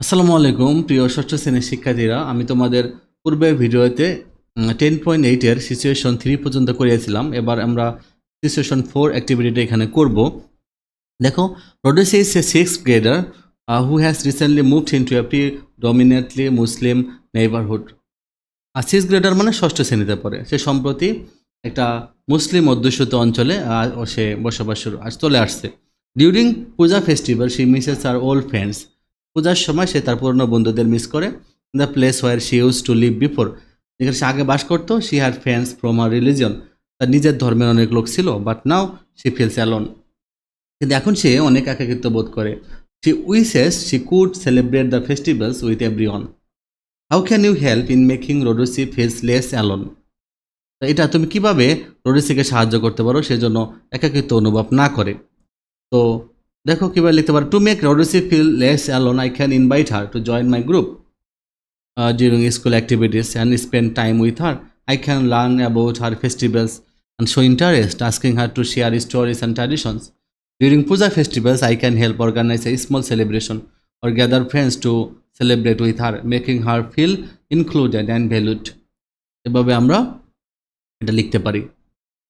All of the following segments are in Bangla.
আসসালামু আলাইকুম, প্রিয় ষষ্ঠ শ্রেণির শিক্ষার্থীরা। আমি তোমাদের পূর্বের ভিডিওতে টেন পয়েন্ট এইটের সিচুয়েশন থ্রি পর্যন্ত করিয়েছিলাম। এবার আমরা সিচুয়েশন ফোর অ্যাক্টিভিটিটা এখানে করব। দেখো Rhodes is a six grader who has recently moved in to a predominantly Muslim neighbourhood R six grader মানে ষষ্ঠ শ্রেণীতে পড়ে। সে সম্প্রতি একটা মুসলিম অধ্যুষিত অঞ্চলে সে বসবাস চলে আসছে। During Puja festival she misses her old friends পূজার সময় সে তার পুরনো বন্ধুদের মিস করে। The place where she used to live before যেখানে সে আগে বাস করতো she had friends from her religion তার নিজের ধর্মের অনেক লোক ছিল but now she feels alone কিন্তু এখন সে অনেক একাকিত্ব বোধ করে। She wishes she could celebrate the festivals with every how can you help in making Rhodes feels less alone এটা তুমি কীভাবে রোডোসিকে সাহায্য করতে পারো, সেজন্য একাকিত্ব অনুভব না করে। তো দেখো কীভাবে লিখতে পারো। To make Rhodes feel less alone I can invite her to join my group during school activities and spend time with her I can learn about her festivals and show interest asking her to share stories and traditions During Puja festivals, I can help organize a small celebration or gather friends to celebrate with her, making her feel included and valued. এভাবে আমরা এটা লিখতে পারি।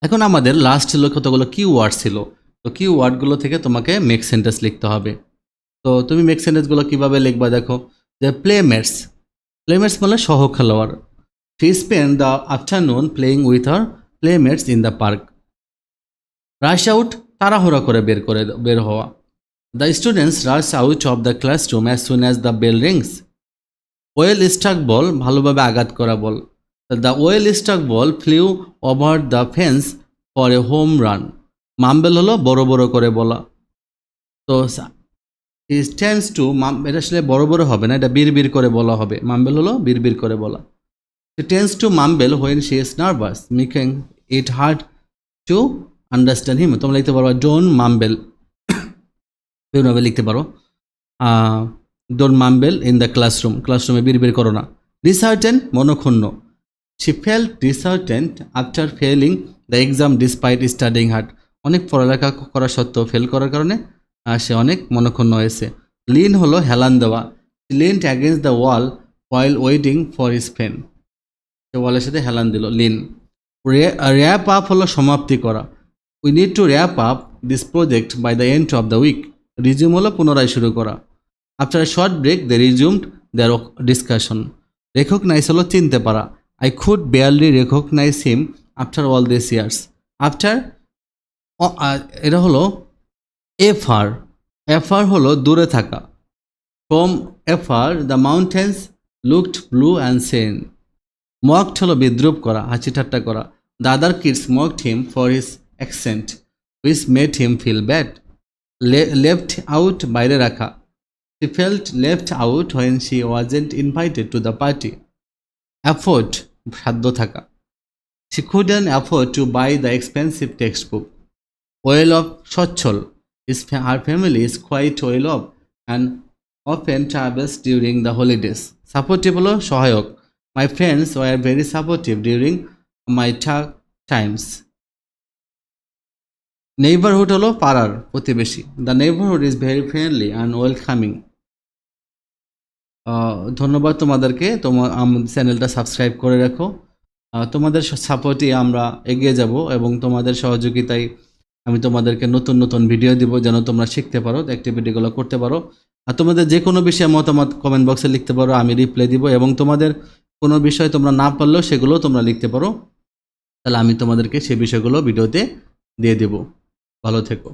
এখন আমাদের লাস্ট ছিল কতগুলো কি ওয়ার্ড ছিল। তো কি ওয়ার্ডগুলো থেকে তোমাকে মেক সেন্টেন্স লিখতে হবে? তো তুমি মেক সেন্টেন্সগুলো কীভাবে লিখবা দেখো? যে প্লেমেটস প্লেমেটস মানে সহ খেলোয়াড়। She spend the afternoon playing with her playmates in the park rush out তাড়াহুড়া করে বের করে, বের হওয়া। The students rush out of the classroom as soon as the bell rings well struck ball ভালোভাবে আঘাত করা ball the well struck ball flew over the fence for a home run mumble হলো বড় বড় করে বলা। তো স্ট্যান্ডস টু এটা আসলে বড় বড় হবে না, এটা বীর বীর করে বলা হবে। মাম্বেল হলো বীর বীর করে বলা। Tends to mumble when she is nervous making it hard to understand him তোমরা লিখতে পারো ডোন মাম্বেল। বিভিন্নভাবে লিখতে পারো don't mumble in the classroom ক্লাসরুমে বিড়বিড় করো না। Disheartened মনক্ষুণ্ণ। She felt disheartened after failing the exam despite studying hard অনেক পড়ালেখা করা সত্ত্বেও ফেল করার কারণে সে অনেক মনক্ষুণ্ণ হয়েছে। লিন হলো হেলান দেওয়া। Leaned against the wall while waiting for his friend সে ওয়ালের সাথে হেলান দিল লিন র্যাপ আপ হলো সমাপ্তি করা। We need to wrap up this project by the end of the week resume হলো পুনরায় শুরু করা। After a short break they resumed their discussion recognise হলো চিনতে পারা। I could barely recognise him after all this years after এটা হলো এফার এফার হলো দূরে থাকা। From afar the mountains looked blue and serene. Mocked হলো বিদ্রুপ করা হাসি ঠাট্টা করা। The other kids mocked him for his accent which made him feel bad. Left out বাইরে রাখা। She felt left out when she wasn't invited to the party. Afford সাধ্য থাকা। She couldn't afford to buy the expensive textbook book well of সচ্ছল is her family is quite well off and often travels during the holidays supportive হলো সহায়ক। My friends were very supportive during my tough times. Neighbourhood হলো পাড়ার প্রতিবেশী। The neighbourhood is very friendly and welcoming. ধন্যবাদ তোমাদেরকে। তোমার আমাদের চ্যানেলটা সাবস্ক্রাইব করে রাখো। তোমাদের সাপোর্টে আমরা এগিয়ে যাব এবং তোমাদের সহযোগিতায় আমি তোমাদেরকে নতুন নতুন ভিডিও দিব যেন তোমরা শিখতে পারো অ্যাক্টিভিটিগুলো করতে পারো। আর তোমাদের যে কোনো বিষয়ে মতামত কমেন্ট বক্সে লিখতে পারো, আমি রিপ্লাই দিব এবং তোমাদের কোনো বিষয় তোমরা না পারলেও সেগুলো তোমরা লিখতে পারো। তাহলে আমি তোমাদেরকে সেই বিষয়গুলো ভিডিওতে দিয়ে দেব। ভালো থেকো।